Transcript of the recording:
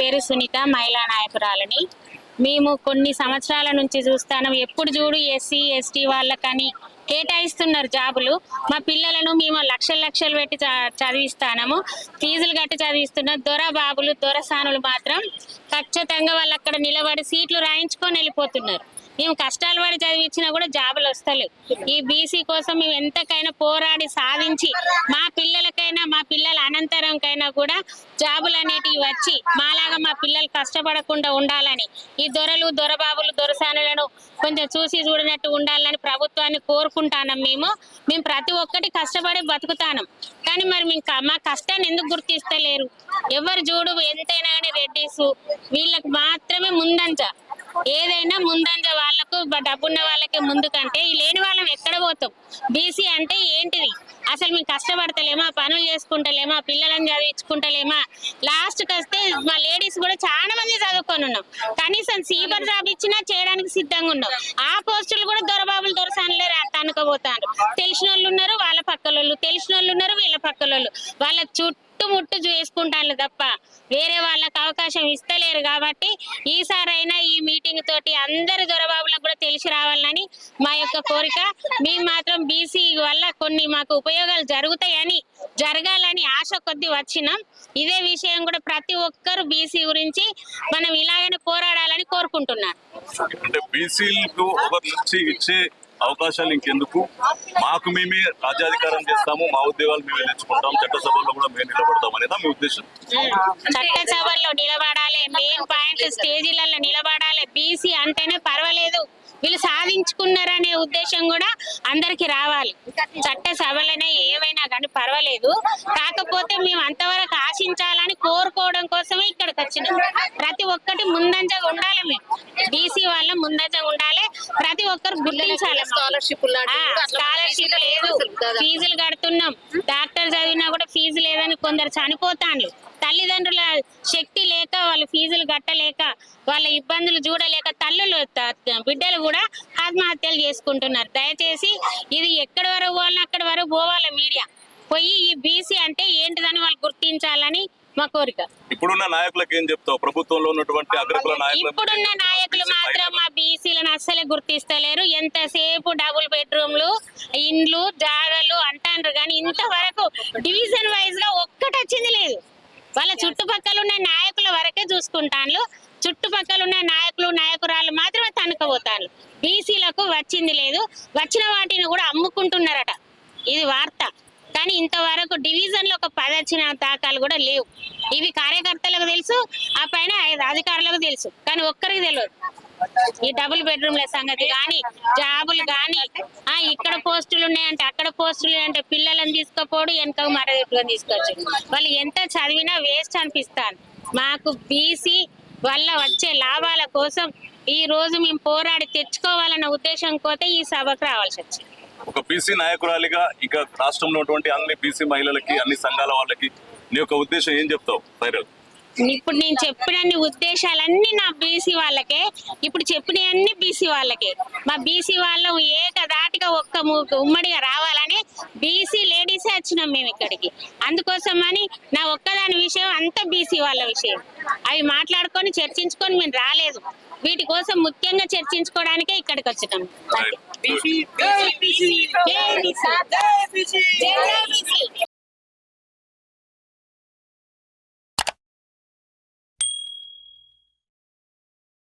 పేరు సునీత మహిళా నాయకురాలని. మేము కొన్ని సంవత్సరాల నుంచి చూస్తాను. ఎప్పుడు చూడు ఎస్సీ ఎస్టీ వాళ్ళకని కేటాయిస్తున్నారు జాబులు. మా పిల్లలను మేము లక్షలు లక్షలు పెట్టి చ- చదివిస్తాము ఫీజులు కట్టి చదివిస్తున్న దొర బాబులు దొర సానులు మాత్రం ఖచ్చితంగా వాళ్ళు అక్కడ నిలబడి సీట్లు రాయించుకొని వెళ్ళిపోతున్నారు. మేము కష్టాలు పడి చదివించినా కూడా జాబులు వస్తలేవు. ఈ బీసీ కోసం మేము ఎంతకైనా పోరాడి సాధించి మా పిల్లలకైనా మా పిల్లల అనంతరంకైనా కూడా జాబులు అనేటివి వచ్చి మాలాగా మా పిల్లలు కష్టపడకుండా ఉండాలని ఈ దొరలు దొరబాబులు దొరసానులను కొంచెం చూసి చూడనట్టు ఉండాలని ప్రభుత్వాన్ని కోరుకుంటానం మేము. మేము ప్రతి ఒక్కటి కష్టపడి బతుకుతాను. కానీ మరి మేము మా కష్టాన్ని ఎందుకు గుర్తిస్తలేరు? ఎవరు చూడు ఎంతైనా కానీ రెడ్డిస్ వీళ్ళకి మాత్రమే ముందంజ. ఏదైనా ముందంజ వాళ్ళకు డబ్బున్న వాళ్ళకే ముందు కంటే లేని వాళ్ళం ఎక్కడ పోతాం? బీసీ అంటే ఏంటిది? అసలు మేము కష్టపడతలేమా? పనులు చేసుకుంటలేమా? పిల్లలను చదివించుకుంటలేమా? లాస్ట్కి వస్తే మా లేడీస్ కూడా చాలా మంది చదువుకొని ఉన్నాం. కనీసం సీబర్ జాబ్ ఇచ్చినా చేయడానికి సిద్ధంగా ఉన్నాం. ఆ పోస్టులు కూడా దొరబాబులు దొరసానులే తనుకోబోతారు తెలిసిన వాళ్ళు ఉన్నారు వాళ్ళ పక్కలోళ్ళు. తెలిసిన వాళ్ళు ఉన్నారు వీళ్ళ పక్కలోళ్ళు. వాళ్ళ చుట్టుముట్టు చేసుకుంటాను తప్ప వేరే వాళ్ళకి అవకాశం ఇస్తలేరు కాబట్టి ఈసారైనా ఈ మీటింగ్ తోటి అందరి దొరబాబులకు కూడా తెలిసి రావాలని మా యొక్క కోరిక. మేము మాత్రం బీసీ వల్ల కొన్ని మాకు ఉపయోగాలు జరుగుతాయని జరగాలని ఆశ కొద్ది వచ్చినాం. ఇదే విషయం కూడా ప్రతి ఒక్కరు బీసీ గురించి మనం ఇలాగనే పోరాడాలని కోరుకుంటున్నాను. అంటే బీసీలకు ఇచ్చే అవకాశాలు ఇంకెందుకు? మాకు మేమే రాజ్యాధికారం చేస్తాము మా ఉద్యోగాలు మేమే తెచ్చుకుంటాం చట్టసభల్లో కూడా మేము నిలబడతాం అనేది మీ ఉద్దేశం. చట్టసభల్లో నిలబడాలి మెయిన్ పాయింట్ స్టేజీలలో నిలబడాలి. బీసీ అంటేనే పర్వాలేదు. వీళ్ళు సాధించుకున్నారనే ఉద్దేశం కూడా అందరికి రావాలి. చట్ట సభలనే ఏవైనా కానీ పర్వాలేదు. కాకపోతే మేము అంతవరకు ఆశించాలని కోరుకోవడం కోసమే ఇక్కడికి వచ్చినాం. ప్రతి ఒక్కటి ముందంజగా ఉండాలి మేము. బీసీ వాళ్ళ ముందంజగా ఉండాలి. ప్రతి ఒక్కరు గుర్తించాలి స్కాలర్షిప్ స్కాలర్షిప్ లేదు. ఫీజులు కడుతున్నాం. డాక్టర్ చదివినా కూడా ఫీజు లేదని కొందరు చనిపోతాండ్రు తల్లిదండ్రుల శక్తి లేక వాళ్ళు ఫీజులు కట్టలేక వాళ్ళ ఇబ్బందులు చూడలేక తల్లులు బిడ్డలు కూడా ఆత్మహత్యలు చేసుకుంటున్నారు. దయచేసి ఇది ఎక్కడి వరకు పోవాలని అక్కడి వరకు పోవాలి మీడియా. పోయి ఈ బీసీ అంటే ఏంటిదని వాళ్ళు గుర్తించాలని మా కోరిక. ఇప్పుడున్న నాయకులకు ఏం చెప్తావు? ప్రభుత్వంలో ఉన్నటువంటి అగ్రకుల నాయకులు ఇప్పుడున్న నాయకులు మాత్రం మా బీసీలను అస్సలే గుర్తిస్తలేరు. ఎంతసేపు డబుల్ బెడ్రూమ్లు ఇండ్లు జాగలు అంటాండ్రు కానీ ఇంతవరకు డివిజన్ వైజ్గా ఒక్కటి వచ్చింది లేదు. వాళ్ళ చుట్టుపక్కల ఉన్న నాయకుల వరకే చూసుకుంటాను చుట్టుపక్కల ఉన్న నాయకులు నాయకురాలు మాత్రమే తనుకపోతాను బీసీలకు వచ్చింది లేదు. వచ్చిన వాటిని కూడా అమ్ముకుంటున్నారట. ఇది వార్త. కానీ ఇంతవరకు డివిజన్లో ఒక పది వచ్చిన దాఖలు కూడా లేవు. ఇవి కార్యకర్తలకు తెలుసు ఆ పైన ఐదు అధికారులకు తెలుసు. కానీ ఒక్కరికి తెలియదు. ఈ డబుల్ బెడ్రూమ్ల సంగతి కానీ జాబులు కానీ ఆ ఇక్కడ పోస్టులు ఉన్నాయంటే అక్కడ పోస్టులు అంటే పిల్లలను తీసుకపోడు వెనక మరొకటిగా తీసుకోవచ్చు వాళ్ళు ఎంత చదివినా వేస్ట్ అనిపిస్తాను మాకు బీసీ వల్ల వచ్చే లాభాల కోసం ఈ రోజు మేము పోరాడి తెచ్చుకోవాలన్న ఉద్దేశం కోతే ఈ సభకు రావాల్సి వచ్చింది. ఒక బీసీ నాయకురాలిగా ఇక రాష్ట్రంలో ఉన్నటువంటి అన్ని బీసీ మహిళలకి అన్ని సంఘాల వాళ్ళకి నీ యొక్క ఉద్దేశం ఏం చెప్తావు ఫైనల్ ఇప్పుడు నేను చెప్పినన్ని ఉద్దేశాలన్నీ నా బీసీ వాళ్ళకే ఇప్పుడు చెప్పినవన్నీ బీసీ వాళ్ళకే. మా బీసీ వాళ్ళు ఏకదాటిగా ఒక్క ఉమ్మడిగా రావాలని బీసీ లేడీసే వచ్చినాం మేము ఇక్కడికి. అందుకోసమని నా ఒక్కదాని విషయం అంతా బీసీ వాళ్ళ విషయం. అవి మాట్లాడుకొని చర్చించుకొని మేము రాలేదు. వీటి కోసం ముఖ్యంగా చర్చించుకోవడానికే ఇక్కడికి వచ్చినాం.